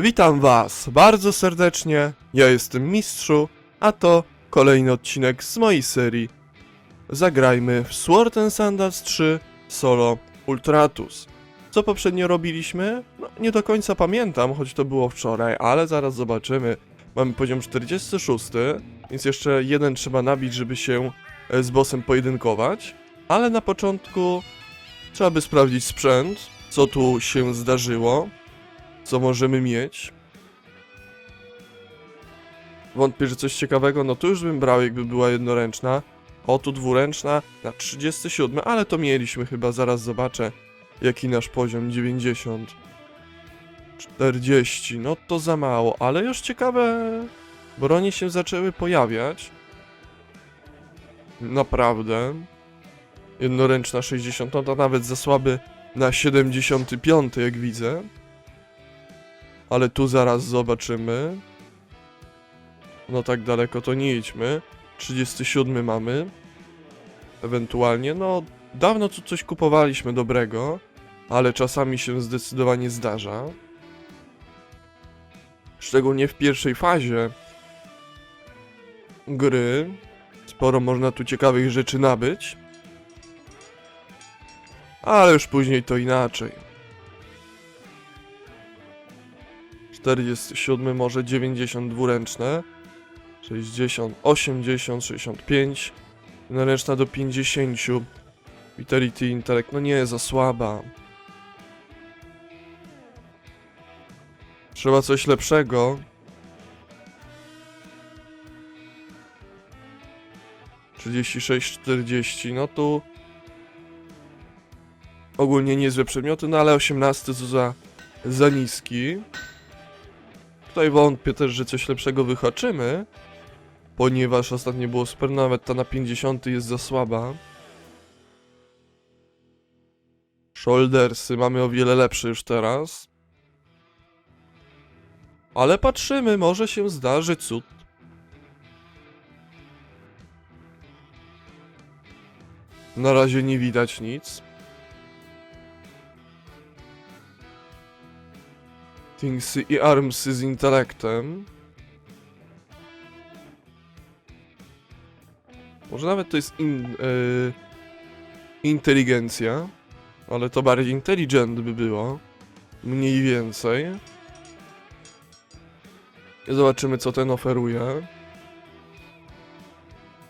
Witam Was bardzo serdecznie. Ja jestem Mistrzu, a to kolejny odcinek z mojej serii. Zagrajmy w Sword and Sandals 3 Solo Ultratus. Co poprzednio robiliśmy? No, nie do końca pamiętam, choć to było wczoraj, ale zaraz zobaczymy. Mamy poziom 46, więc jeszcze jeden trzeba nabić, żeby się e, z bossem pojedynkować. Ale na początku trzeba by sprawdzić sprzęt, co tu się zdarzyło, co możemy mieć. Wątpię, że coś ciekawego, no to już bym brał, jakby była jednoręczna. O, tu dwuręczna na 37, ale to mieliśmy chyba, zaraz zobaczę, jaki nasz poziom, 90. 40, no to za mało, ale już ciekawe bronie się zaczęły pojawiać. Naprawdę. Jednoręczna 60, no to nawet za słaby na 75, jak widzę. Ale tu zaraz zobaczymy. No tak daleko to nie idźmy. 37 mamy. Ewentualnie, no dawno tu coś kupowaliśmy dobrego, ale czasami się zdecydowanie zdarza. Szczególnie w pierwszej fazie gry. Sporo można tu ciekawych rzeczy nabyć. Ale już później to inaczej. 47 może 92 ręczne. 60, 80, 65. Ręczna do 50. Vitality Intellect, no nie, za słaba. Trzeba coś lepszego. Trzydzieści sześć, czterdzieści, no tu ogólnie niezłe przedmioty, no ale 18 to za, za niski. Tutaj wątpię też, że coś lepszego wyhaczymy, ponieważ ostatnio było super, nawet ta na 50 jest za słaba. Shouldersy mamy o wiele lepsze już teraz. Ale patrzymy, może się zdarzy cud. Na razie nie widać nic. Thingsy i Armsy z intelektem. Może nawet to jest in, yy, inteligencja, ale to bardziej intelligent by było. Mniej więcej. Zobaczymy co ten oferuje.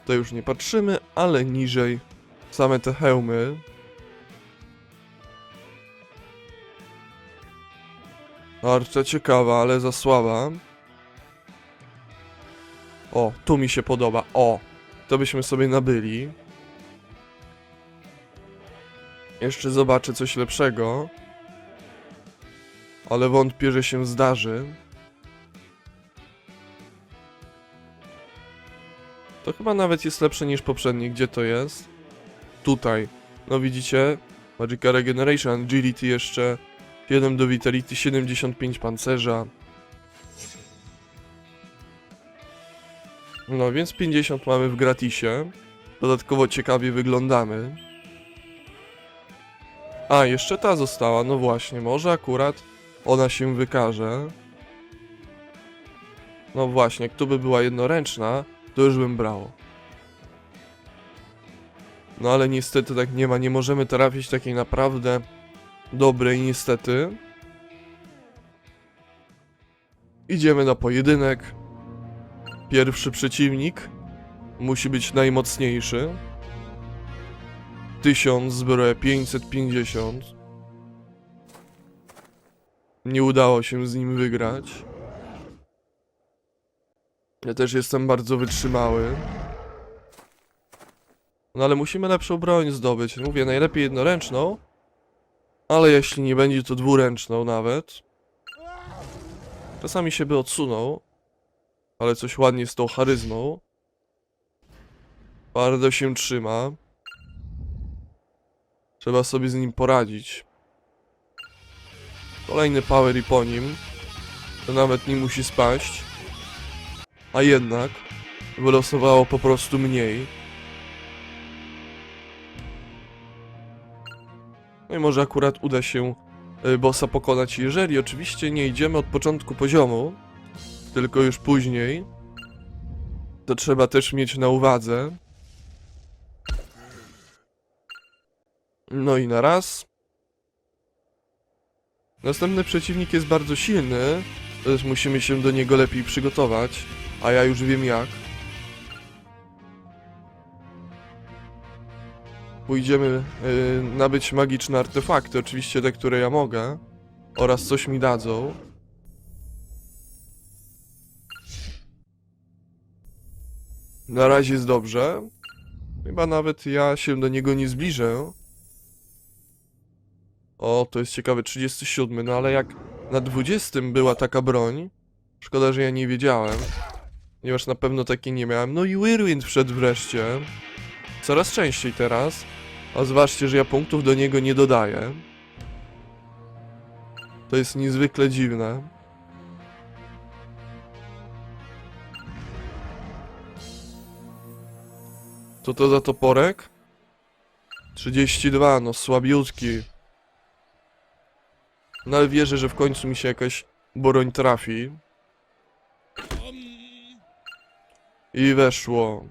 To już nie patrzymy, ale niżej same te hełmy. Arcia ciekawa, ale za słaba. O, tu mi się podoba. O, to byśmy sobie nabyli. Jeszcze zobaczę coś lepszego. Ale wątpię, że się zdarzy. To chyba nawet jest lepsze niż poprzednie. Gdzie to jest? Tutaj. No widzicie? Magica Regeneration, Agility jeszcze. 7 do Vitality, 75 pancerza. No więc 50 mamy w gratisie. Dodatkowo ciekawie wyglądamy. A, jeszcze ta została, no właśnie, może akurat ona się wykaże. No właśnie, tu by była jednoręczna, to już bym brał. No ale niestety tak nie ma, nie możemy trafić takiej naprawdę dobrej niestety. Idziemy na pojedynek. Pierwszy przeciwnik musi być najmocniejszy. 1000 zbroja 550. Nie udało się z nim wygrać. Ja też jestem bardzo wytrzymały. No ale musimy lepszą broń zdobyć. Mówię, najlepiej jednoręczną. Ale jeśli nie będzie to dwuręczną nawet. Czasami się by odsunął. Ale coś ładnie z tą charyzmą. Bardzo się trzyma. Trzeba sobie z nim poradzić. Kolejny power i po nim. To nawet nie musi spaść. A jednak wylosowało po prostu mniej. No i może akurat uda się y, bossa pokonać, jeżeli oczywiście nie idziemy od początku poziomu, tylko już później. To trzeba też mieć na uwadze. No i na raz. Następny przeciwnik jest bardzo silny, też musimy się do niego lepiej przygotować, a ja już wiem jak. Pójdziemy y, nabyć magiczne artefakty, oczywiście te, które ja mogę, oraz coś mi dadzą. Na razie jest dobrze. Chyba nawet ja się do niego nie zbliżę. O, to jest ciekawe, 37, no ale jak na 20 była taka broń, szkoda, że ja nie wiedziałem, ponieważ na pewno takiej nie miałem. No i Whirlwind wszedł wreszcie. Coraz częściej teraz. A zobaczcie, że ja punktów do niego nie dodaję. To jest niezwykle dziwne. Co to za toporek? 32, no słabiutki. No ale wierzę, że w końcu mi się jakaś broń trafi. I weszło.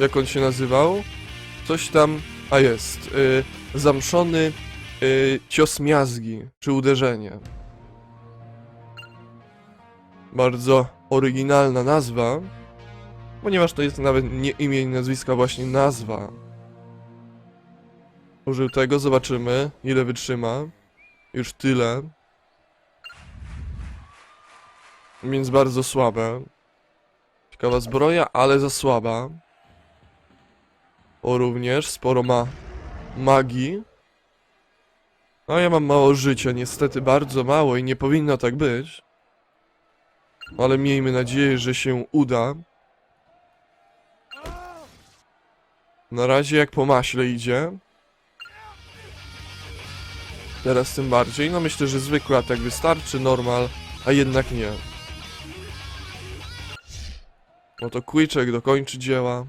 Jak on się nazywał? Coś tam... A jest. Y, zamszony y, cios miazgi, czy uderzenie. Bardzo oryginalna nazwa, ponieważ to jest nawet nie imię i nazwiska, właśnie nazwa. Użył tego, zobaczymy ile wytrzyma. Już tyle. Więc bardzo słabe. Ciekawa zbroja, ale za słaba. O, również sporo ma magii. No ja mam mało życia, niestety bardzo mało i nie powinno tak być. Ale miejmy nadzieję, że się uda. Na razie jak po maśle idzie. Teraz tym bardziej. No myślę, że zwykły atak wystarczy, normal, a jednak nie. No to Quiczek dokończy dzieła.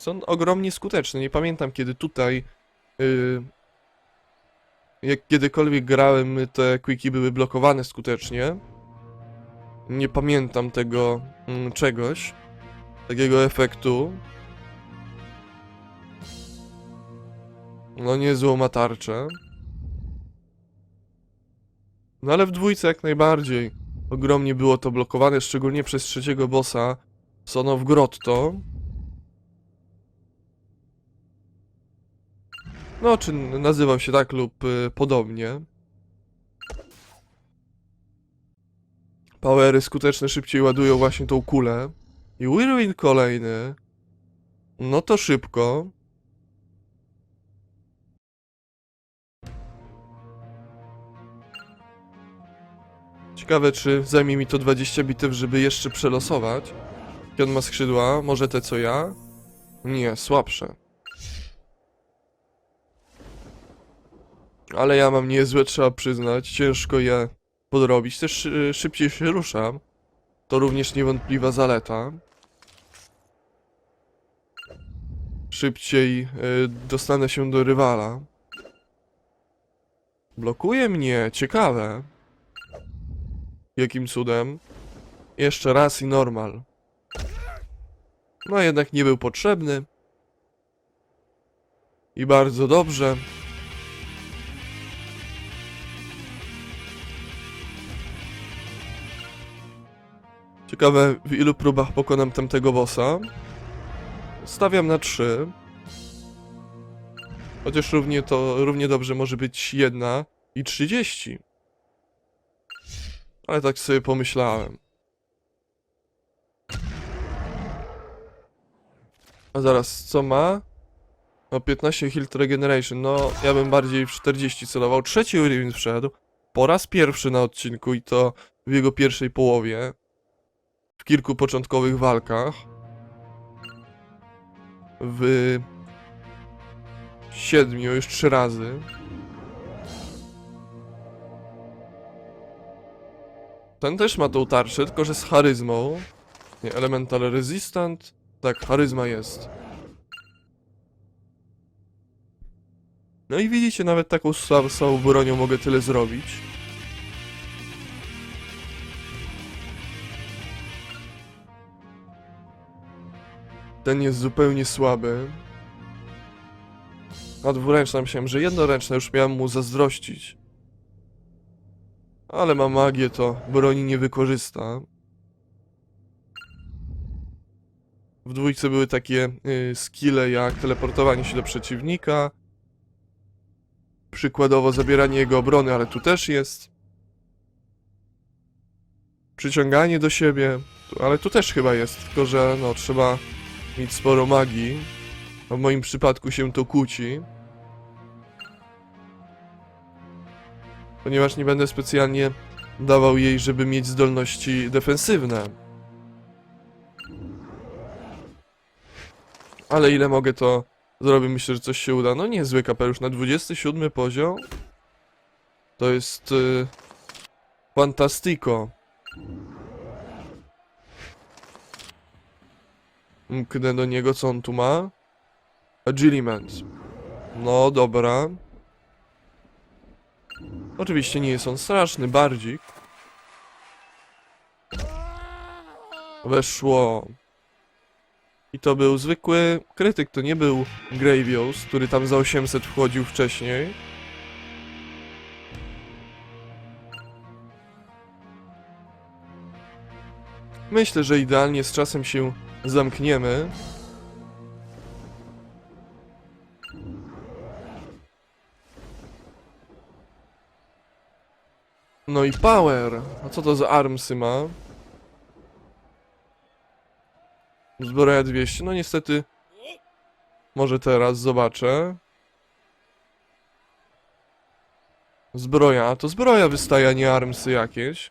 Są ogromnie skuteczne. Nie pamiętam kiedy tutaj... Yy, jak kiedykolwiek grałem, te quickie były blokowane skutecznie. Nie pamiętam tego mm, czegoś. Takiego efektu. No niezłą ma tarczę. No ale w dwójce jak najbardziej. Ogromnie było to blokowane, szczególnie przez trzeciego bossa. Sono w Grotto. No, czy nazywał się tak lub y, podobnie. Powery skuteczne szybciej ładują właśnie tą kulę. I Whirlwind kolejny. No to szybko. Ciekawe, czy zajmie mi to 20 bitew, żeby jeszcze przelosować. Jakie on ma skrzydła? Może te co ja? Nie, słabsze. Ale ja mam niezłe, trzeba przyznać. Ciężko je podrobić. Też y, szybciej się ruszam. To również niewątpliwa zaleta. Szybciej y, dostanę się do rywala. Blokuje mnie, ciekawe. Jakim cudem? Jeszcze raz i normal. No jednak nie był potrzebny. I bardzo dobrze. Ciekawe, w ilu próbach pokonam tamtego bossa. Stawiam na 3. Chociaż równie to, równie dobrze może być jedna i 30. Ale tak sobie pomyślałem. A zaraz, co ma? No 15 Health Regeneration, no ja bym bardziej w 40 celował. Trzeci Uriwin wszedł. Po raz pierwszy na odcinku i to w jego pierwszej połowie. W kilku początkowych walkach. W... Siedmiu, już trzy razy. Ten też ma tą tarczę, tylko że z charyzmą. Nie, Elemental Resistant. Tak, charyzma jest. No i widzicie, nawet taką słabą, bronią mogę tyle zrobić. Ten jest zupełnie słaby. A dwuręczna myślałem, że jednoręczna już miałem mu zazdrościć. Ale ma magię, to broni nie wykorzysta. W dwójce były takie y, skille jak teleportowanie się do przeciwnika. Przykładowo zabieranie jego obrony, ale tu też jest. Przyciąganie do siebie, ale tu też chyba jest, tylko że no trzeba mieć sporo magii. A w moim przypadku się to kłóci. Ponieważ nie będę specjalnie dawał jej, żeby mieć zdolności defensywne. Ale ile mogę to zrobię, myślę, że coś się uda. No niezły kapelusz na 27 poziom. To jest... Y, fantastico. Mknę do niego, co on tu ma? Agiliment. No, dobra. Oczywiście nie jest on straszny, bardzik. Weszło. I to był zwykły krytyk, to nie był Gravios, który tam za 800 wchodził wcześniej. Myślę, że idealnie z czasem się zamkniemy. No i power. A co to za armsy ma? Zbroja 200. No niestety. Może teraz zobaczę. Zbroja. To zbroja wystaje, nie armsy jakieś.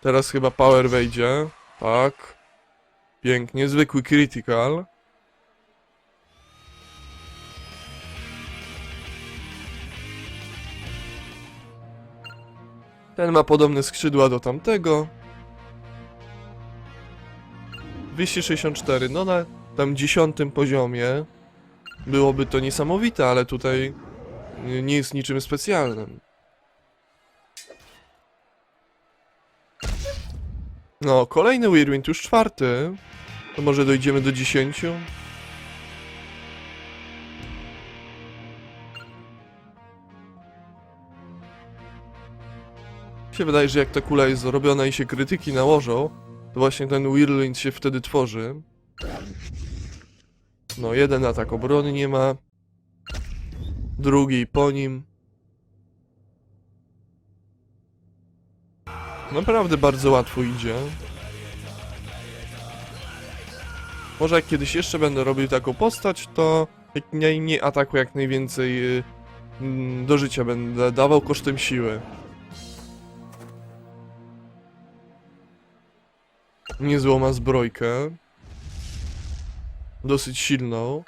Teraz chyba power wejdzie. Tak. Pięknie. Zwykły critical. Ten ma podobne skrzydła do tamtego. 264, no na tam dziesiątym poziomie byłoby to niesamowite, ale tutaj nie- jest niczym specjalnym. No, kolejny Whirlwind, już czwarty. To może dojdziemy do 10. Mi się wydaje, że jak ta kula jest zrobiona i się krytyki nałożą, to właśnie ten Whirlwind się wtedy tworzy. No, jeden atak obrony nie ma. Drugi po nim. Naprawdę bardzo łatwo idzie. Może jak kiedyś jeszcze będę robił taką postać, to jak najmniej ataku, jak najwięcej y, mm, do życia będę dawał kosztem siły. Niezłą ma zbrojkę. Dosyć silną.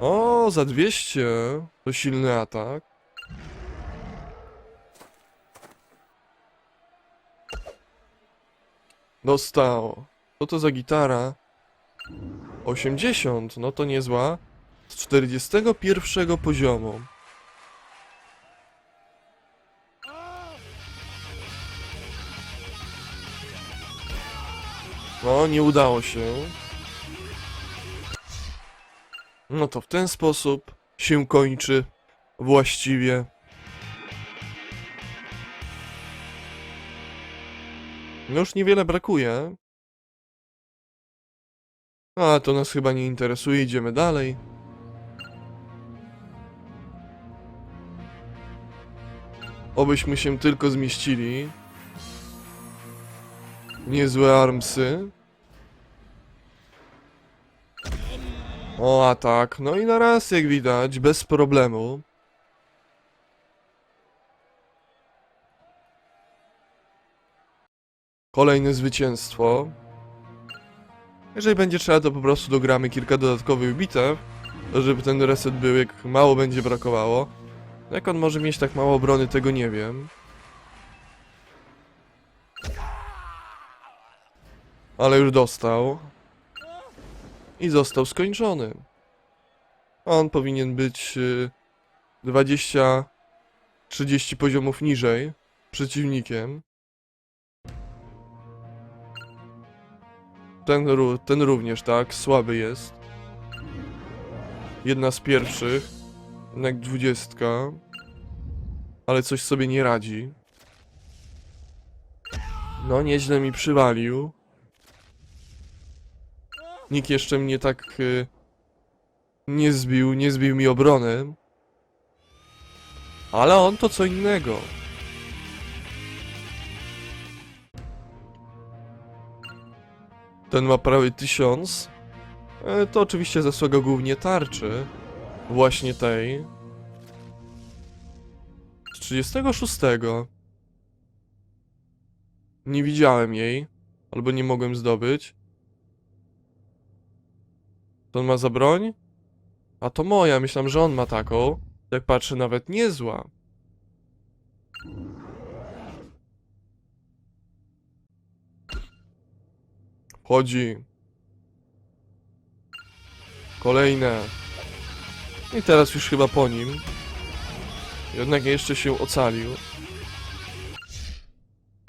O, za 200. To silny atak. Dostał. Co to za gitara? 80, no to niezła. Z 41 poziomu. No, nie udało się. No to w ten sposób się kończy właściwie. No już niewiele brakuje. A, to nas chyba nie interesuje, idziemy dalej. Obyśmy się tylko zmieścili. Niezłe armsy. O, atak. No i na raz, jak widać, bez problemu. Kolejne zwycięstwo. Jeżeli będzie trzeba, to po prostu dogramy kilka dodatkowych bitew, żeby ten reset był, jak mało będzie brakowało. Jak on może mieć tak mało obrony, tego nie wiem. Ale już dostał. I został skończony. On powinien być y, 20, 30 poziomów niżej przeciwnikiem. Ten, ten również, tak, słaby jest. Jedna z pierwszych, jednak dwudziestka. Ale coś sobie nie radzi. No, nieźle mi przywalił. Nikt jeszcze mnie tak y, nie zbił, nie zbił mi obrony. Ale on to co innego. Ten ma prawie tysiąc. E, To oczywiście zasługa głównie tarczy. Właśnie tej. Z 36. Nie widziałem jej. Albo nie mogłem zdobyć. To on ma za broń? A to moja, myślałem, że on ma taką. Jak patrzę, nawet niezła. Chodzi. Kolejne. I teraz już chyba po nim. Jednak jeszcze się ocalił.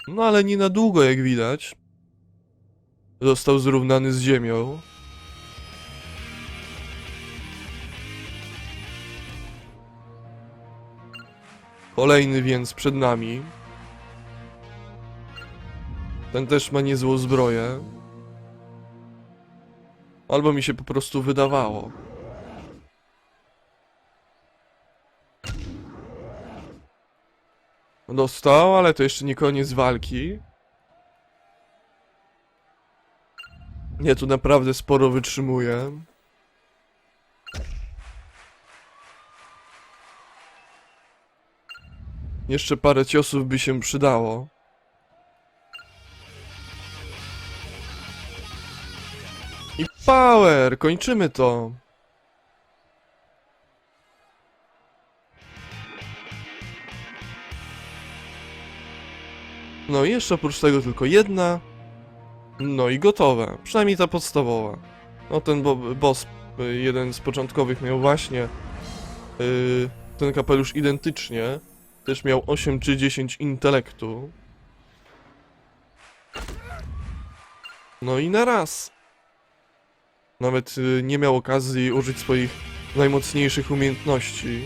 No ale nie na długo, jak widać. Został zrównany z ziemią. Kolejny więc przed nami. Ten też ma niezłą zbroję. Albo mi się po prostu wydawało. Dostał, ale to jeszcze nie koniec walki. Nie, tu naprawdę sporo wytrzymuje. Jeszcze parę ciosów by się przydało. Power! Kończymy to! No i jeszcze oprócz tego tylko jedna. No i gotowe. Przynajmniej ta podstawowa. No ten bo boss, y, jeden z początkowych miał właśnie yy, ten kapelusz identycznie. Też miał 8 czy 10 intelektu. No i na raz. Nawet y, nie miał okazji użyć swoich najmocniejszych umiejętności.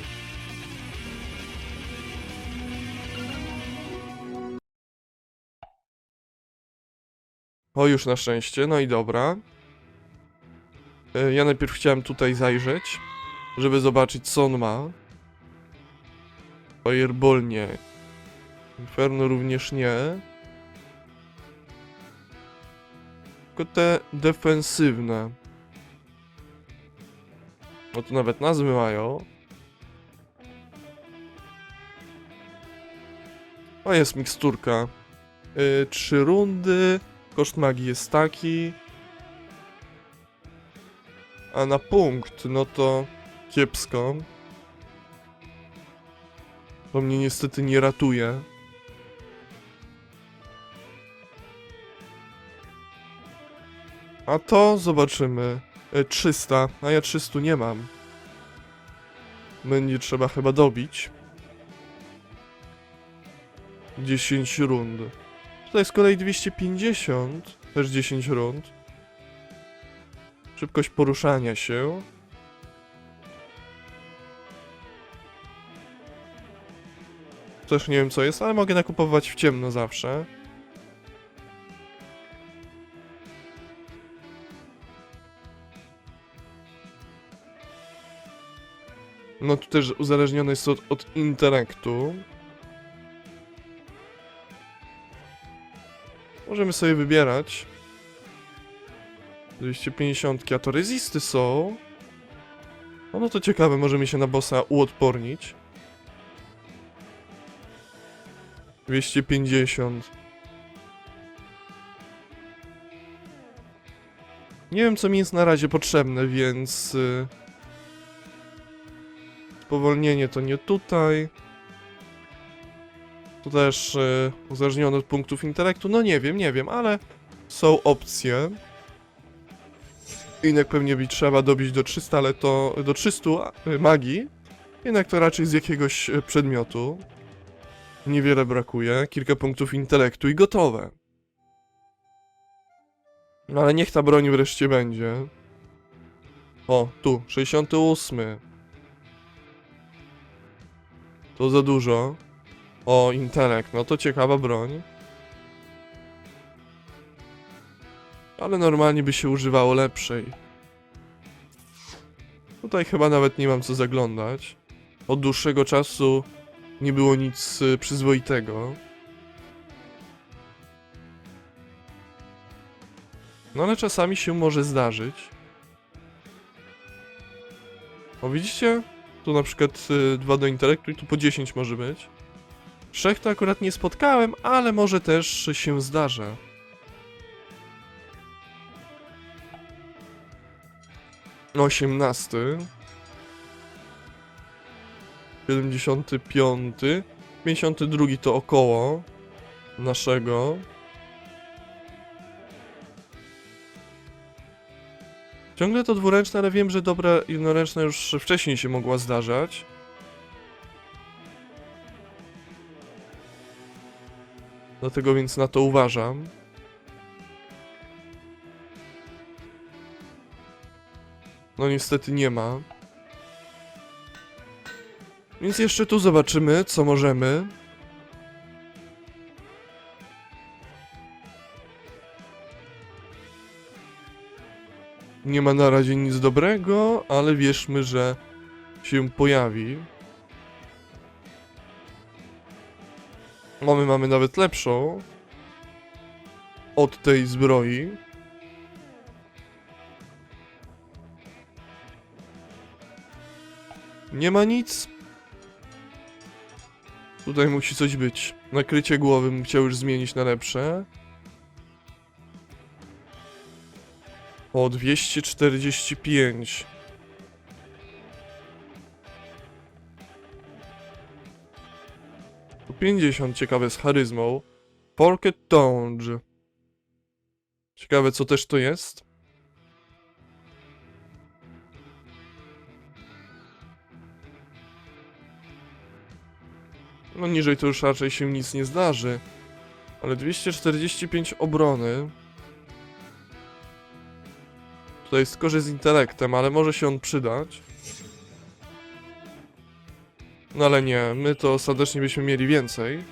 O, już na szczęście, no i dobra. E, Ja najpierw chciałem tutaj zajrzeć, żeby zobaczyć co on ma. Fireball nie. Inferno również nie. Tylko te defensywne. No tu nawet nazwy mają. O, jest miksturka. Yy, trzy rundy. Koszt magii jest taki. A na punkt, no to kiepsko. To mnie niestety nie ratuje. A to zobaczymy. E, 300, a ja 300 nie mam. Będzie trzeba chyba dobić. 10 rund. Tutaj z kolei 250, też 10 rund. Szybkość poruszania się. Też nie wiem co jest, ale mogę nakupować w ciemno zawsze. No tu też uzależnione jest od, od intelektu. Możemy sobie wybierać. 250, a to rezisty są. No, no to ciekawe, może mi się na bossa uodpornić. 250. Nie wiem, co mi jest na razie potrzebne, więc... y, Spowolnienie to nie tutaj. To też y, uzależnione od punktów intelektu. No nie wiem, nie wiem, ale są opcje. Jednak pewnie by trzeba dobić do 300, ale to do 300 magii. Jednak to raczej z jakiegoś e, przedmiotu. Niewiele brakuje, kilka punktów intelektu i gotowe. No ale niech ta broń wreszcie będzie. O, tu, 68. To za dużo. O, intelekt, no to ciekawa broń. Ale normalnie by się używało lepszej. Tutaj chyba nawet nie mam co zaglądać. Od dłuższego czasu nie było nic y, przyzwoitego. No ale czasami się może zdarzyć. O widzicie? Tu na przykład 2 do intelektu i tu po 10 może być. Trzech to akurat nie spotkałem, ale może też się zdarza. Osiemnasty. 75. 52 to około naszego. Ciągle to dwuręczne, ale wiem, że dobra jednoręczna już wcześniej się mogła zdarzać. Dlatego więc na to uważam. No niestety nie ma. Więc jeszcze tu zobaczymy, co możemy. Nie ma na razie nic dobrego, ale wierzmy, że się pojawi. O, my mamy nawet lepszą. Od tej zbroi. Nie ma nic. Tutaj musi coś być. Nakrycie głowy bym chciał już zmienić na lepsze. O, 245. Tu 50 ciekawe z charyzmą. Forket Tonge. Ciekawe co też to jest. No niżej to już raczej się nic nie zdarzy. Ale 245 obrony. Tutaj jest że z intelektem, ale może się on przydać. No ale nie, my to ostatecznie byśmy mieli więcej.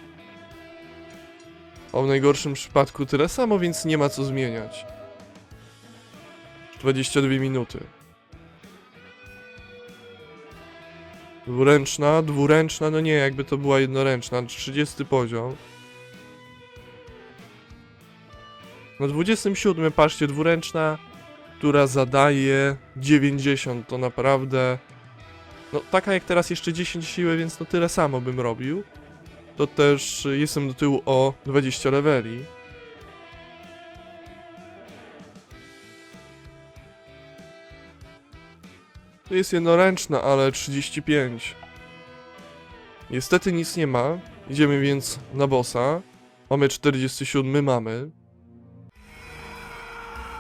A w najgorszym przypadku tyle samo, więc nie ma co zmieniać. 22 minuty. Dwuręczna, dwuręczna, no nie, jakby to była jednoręczna, 30 poziom. Na 27, patrzcie, dwuręczna, która zadaje 90, to naprawdę... No, taka jak teraz jeszcze 10 siły, więc no tyle samo bym robił. To też jestem do tyłu o 20 leveli. To jest jednoręczna, ale 35. Niestety nic nie ma. Idziemy więc na bossa. Mamy 47, mamy.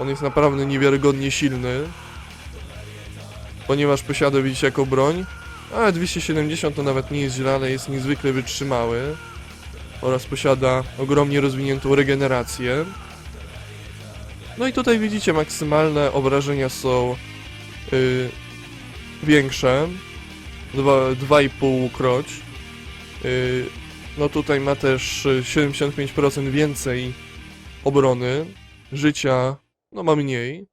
On jest naprawdę niewiarygodnie silny. Ponieważ posiada, widzicie, jako broń. Ale 270 to nawet nie jest źle, ale jest niezwykle wytrzymały. Oraz posiada ogromnie rozwiniętą regenerację. No i tutaj widzicie, maksymalne obrażenia są yy, większe. Dwa- 2,5 kroć. Yy, no tutaj ma też y, 75% więcej obrony. Życia, no ma mniej.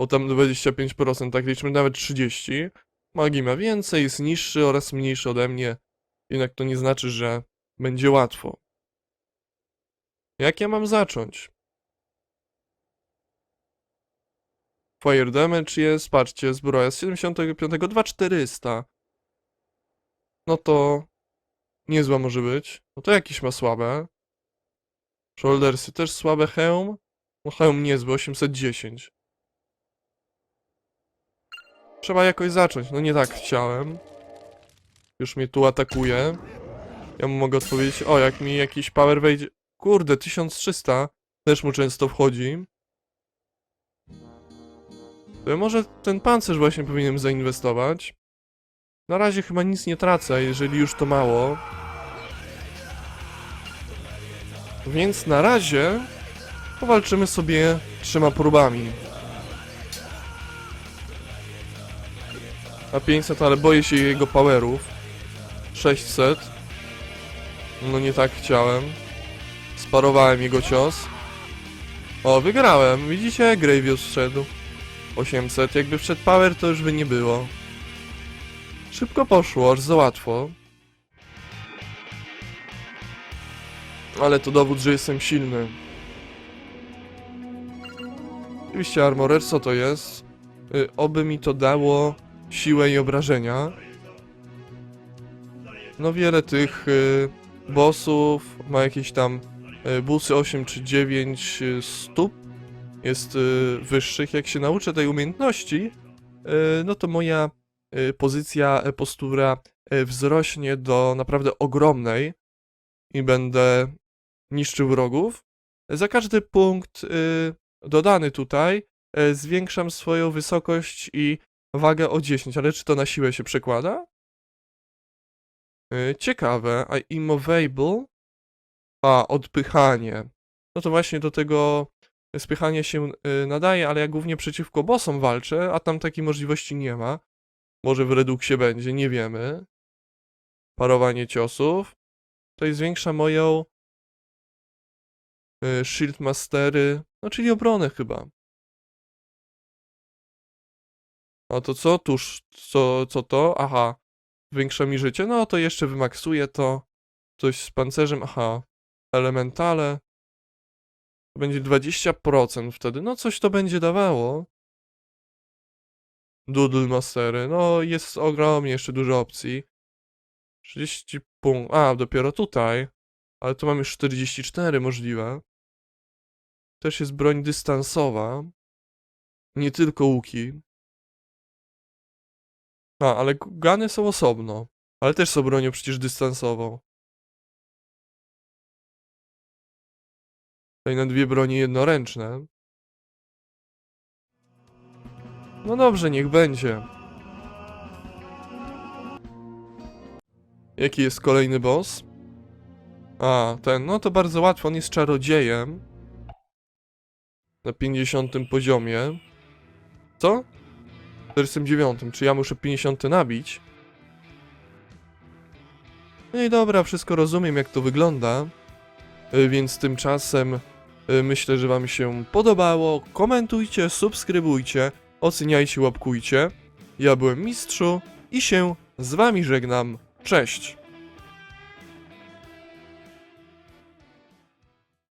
O tam 25%, tak liczmy nawet 30. Magii ma więcej, jest niższy oraz mniejszy ode mnie. Jednak to nie znaczy, że będzie łatwo. Jak ja mam zacząć? Fire damage jest, patrzcie, zbroja z 75, 2400. No to niezła może być. No to jakieś ma słabe. Shouldersy też słabe, hełm. No hełm niezły, 810. Trzeba jakoś zacząć, no nie tak chciałem. Już mnie tu atakuje. Ja mu mogę odpowiedzieć, o jak mi jakiś power wejdzie... Kurde, 1300. Też mu często wchodzi. To ja może ten pancerz właśnie powinienem zainwestować. Na razie chyba nic nie tracę, jeżeli już to mało. Więc na razie powalczymy sobie trzema próbami. A 500, ale boję się jego powerów. 600. No nie tak chciałem. Sparowałem jego cios. O, wygrałem. Widzicie? Gravius wszedł. 800. Jakby wszedł power, to już by nie było. Szybko poszło, aż za łatwo. Ale to dowód, że jestem silny. Oczywiście Armorer, co to jest? Y, oby mi to dało siłę i obrażenia. No wiele tych y, bossów ma jakieś tam y, busy 8 czy 9 y, stóp. Jest wyższych. Jak się nauczę tej umiejętności, no to moja pozycja, y, postura wzrośnie do naprawdę ogromnej i będę niszczył wrogów. Za każdy punkt dodany tutaj y, zwiększam swoją wysokość i wagę o 10, ale czy to na siłę się przekłada? Y, Ciekawe, a immovable? A, odpychanie. No to właśnie do tego spychania się y, nadaje, ale ja głównie przeciwko bossom walczę, a tam takiej możliwości nie ma. Może w reduksie będzie, nie wiemy. Parowanie ciosów. To zwiększa moją shield mastery, no czyli obronę chyba. A to co? Tuż, co, co to? Aha. Zwiększa mi życie? No to jeszcze wymaksuję to. Coś z pancerzem, aha. Elementale. To będzie 20% wtedy. No coś to będzie dawało. Doodle Mastery. No jest ogromnie jeszcze dużo opcji. 30 punktów. A, dopiero tutaj. Ale tu mam już 44 możliwe. Też jest broń dystansowa. Nie tylko łuki. A, ale gany są osobno. Ale też są bronią przecież dystansową. Tutaj na dwie bronie jednoręczne. No dobrze, niech będzie. Jaki jest kolejny boss? A, ten, no to bardzo łatwo, on jest czarodziejem. Na 50 poziomie. Co? 49, czy ja muszę 50 nabić? No i dobra, wszystko rozumiem jak to wygląda. Y, Więc tymczasem y, myślę, że wam się podobało. Komentujcie, subskrybujcie, oceniajcie, łapkujcie. Ja byłem Mistrzu i się z wami żegnam. Cześć!